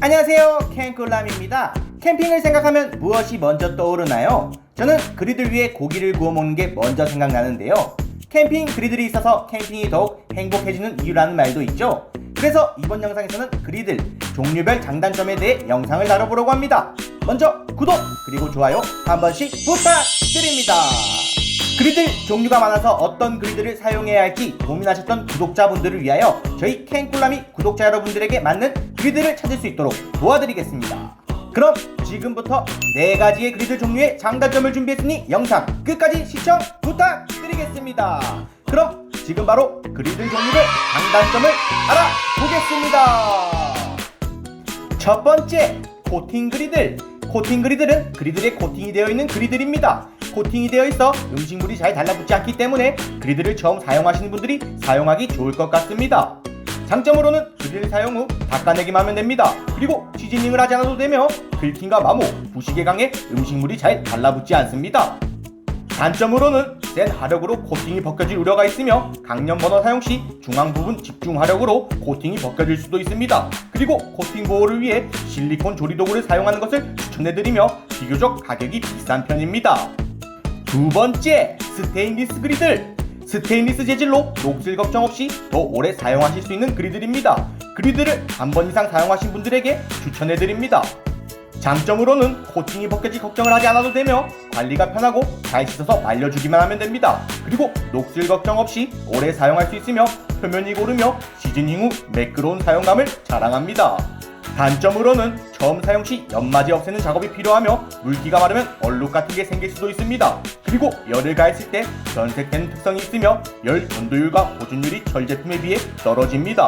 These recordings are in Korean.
안녕하세요. 캔꿀람입니다. 캠핑을 생각하면 무엇이 먼저 떠오르나요? 저는 그리들 위에 고기를 구워 먹는 게 먼저 생각나는데요. 캠핑 그리들이 있어서 캠핑이 더욱 행복해지는 이유라는 말도 있죠. 그래서 이번 영상에서는 그리들 종류별 장단점에 대해 영상을 다뤄보려고 합니다. 먼저 구독 그리고 좋아요 한 번씩 부탁드립니다 그리들 종류가 많아서 어떤 그리들을 사용해야 할지 고민하셨던 구독자분들을 위하여 저희 캔꿀람이 구독자 여러분들에게 맞는 그리들을 찾을 수 있도록 도와드리겠습니다. 그럼 지금부터 네 가지의 그리들 종류의 장단점을 준비했으니 영상 끝까지 시청 부탁드리겠습니다. 그럼 지금 바로 그리들 종류의 장단점을 알아보겠습니다. 첫 번째 코팅 그리들 코팅 그리들은 그리들에 코팅이 되어 있는 그리들입니다 코팅이 되어 있어 음식물이 잘 달라붙지 않기 때문에 그리들을 처음 사용하시는 분들이 사용하기 좋을 것 같습니다 장점으로는 그리를 사용 후 닦아내기만 하면 됩니다 그리고 시즈닝을 하지 않아도 되며 긁힘과 마모, 부식에 강해 음식물이 잘 달라붙지 않습니다 단점으로는 센 화력으로 코팅이 벗겨질 우려가 있으며 강력 버너 사용 시 중앙 부분 집중 화력으로 코팅이 벗겨질 수도 있습니다. 그리고 코팅 보호를 위해 실리콘 조리 도구를 사용하는 것을 추천해드리며 비교적 가격이 비싼 편입니다. 두 번째, 스테인리스 그리들. 스테인리스 재질로 녹슬 걱정 없이 더 오래 사용하실 수 있는 그리들입니다. 그리들을 한 번 이상 사용하신 분들에게 추천해드립니다. 장점으로는 코팅이 벗겨질 걱정을 하지 않아도 되며 관리가 편하고 잘 씻어서 말려주기만 하면 됩니다. 그리고 녹슬 걱정 없이 오래 사용할 수 있으며 표면이 고르며 시즈닝 후 매끄러운 사용감을 자랑합니다. 단점으로는 처음 사용 시 연마제 없애는 작업이 필요하며 물기가 마르면 얼룩 같은 게 생길 수도 있습니다. 그리고 열을 가했을 때 변색되는 특성이 있으며 열 전도율과 보존율이 절 제품에 비해 떨어집니다.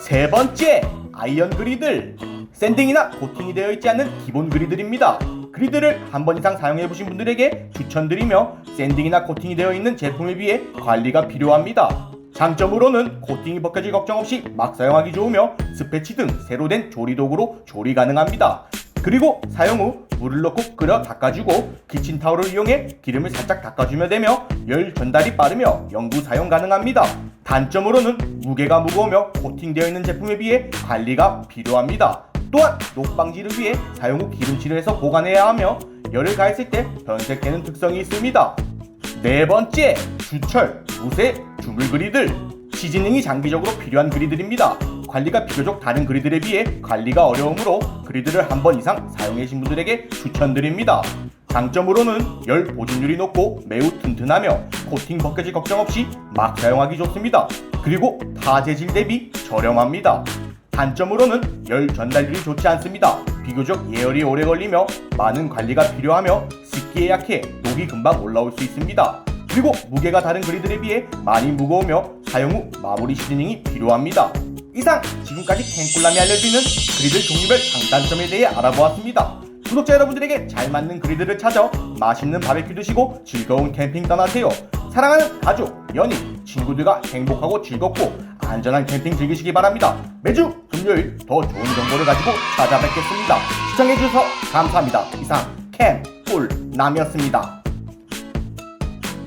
세 번째, 아이언 그리들. 샌딩이나 코팅이 되어 있지 않는 기본 그리들입니다. 그리들을 한번 이상 사용해 보신 분들에게 추천드리며 샌딩이나 코팅이 되어 있는 제품에 비해 관리가 필요합니다. 장점으로는 코팅이 벗겨질 걱정 없이 막 사용하기 좋으며 스패치 등 새로 된 조리 도구로 조리 가능합니다. 그리고 사용 후 물을 넣고 끓여 닦아주고 키친타올을 이용해 기름을 살짝 닦아주면 되며 열 전달이 빠르며 영구 사용 가능합니다. 단점으로는 무게가 무거우며 코팅되어 있는 제품에 비해 관리가 필요합니다. 또한 녹 방지를 위해 사용 후 기름칠을 해서 보관해야 하며 열을 가했을 때 변색되는 특성이 있습니다. 네 번째, 주철, 무쇠, 주물 그리들. 시즈닝이 장기적으로 필요한 그리들입니다. 관리가 비교적 다른 그리들에 비해 관리가 어려우므로 그리들을 한번 이상 사용하신 분들에게 추천드립니다. 장점으로는 열 보존율이 높고 매우 튼튼하며 코팅 벗겨질 걱정 없이 막 사용하기 좋습니다. 그리고 타 재질 대비 저렴합니다. 단점으로는 열 전달률이 좋지 않습니다. 비교적 예열이 오래 걸리며 많은 관리가 필요하며 습기에 약해 녹이 금방 올라올 수 있습니다. 그리고 무게가 다른 그리들에 비해 많이 무거우며 사용 후 마무리 시즈닝이 필요합니다. 이상 지금까지 캔꿀남이 알려주는 그리들 종류별 장단점에 대해 알아보았습니다. 구독자 여러분들에게 잘 맞는 그리들을 찾아 맛있는 바베큐 드시고 즐거운 캠핑 떠나세요. 사랑하는 가족, 연인, 친구들과 행복하고 즐겁고 안전한 캠핑 즐기시기 바랍니다. 매주 금요일 더 좋은 정보를 가지고 찾아뵙겠습니다. 시청해주셔서 감사합니다. 이상 캠 꿀 남이었습니다.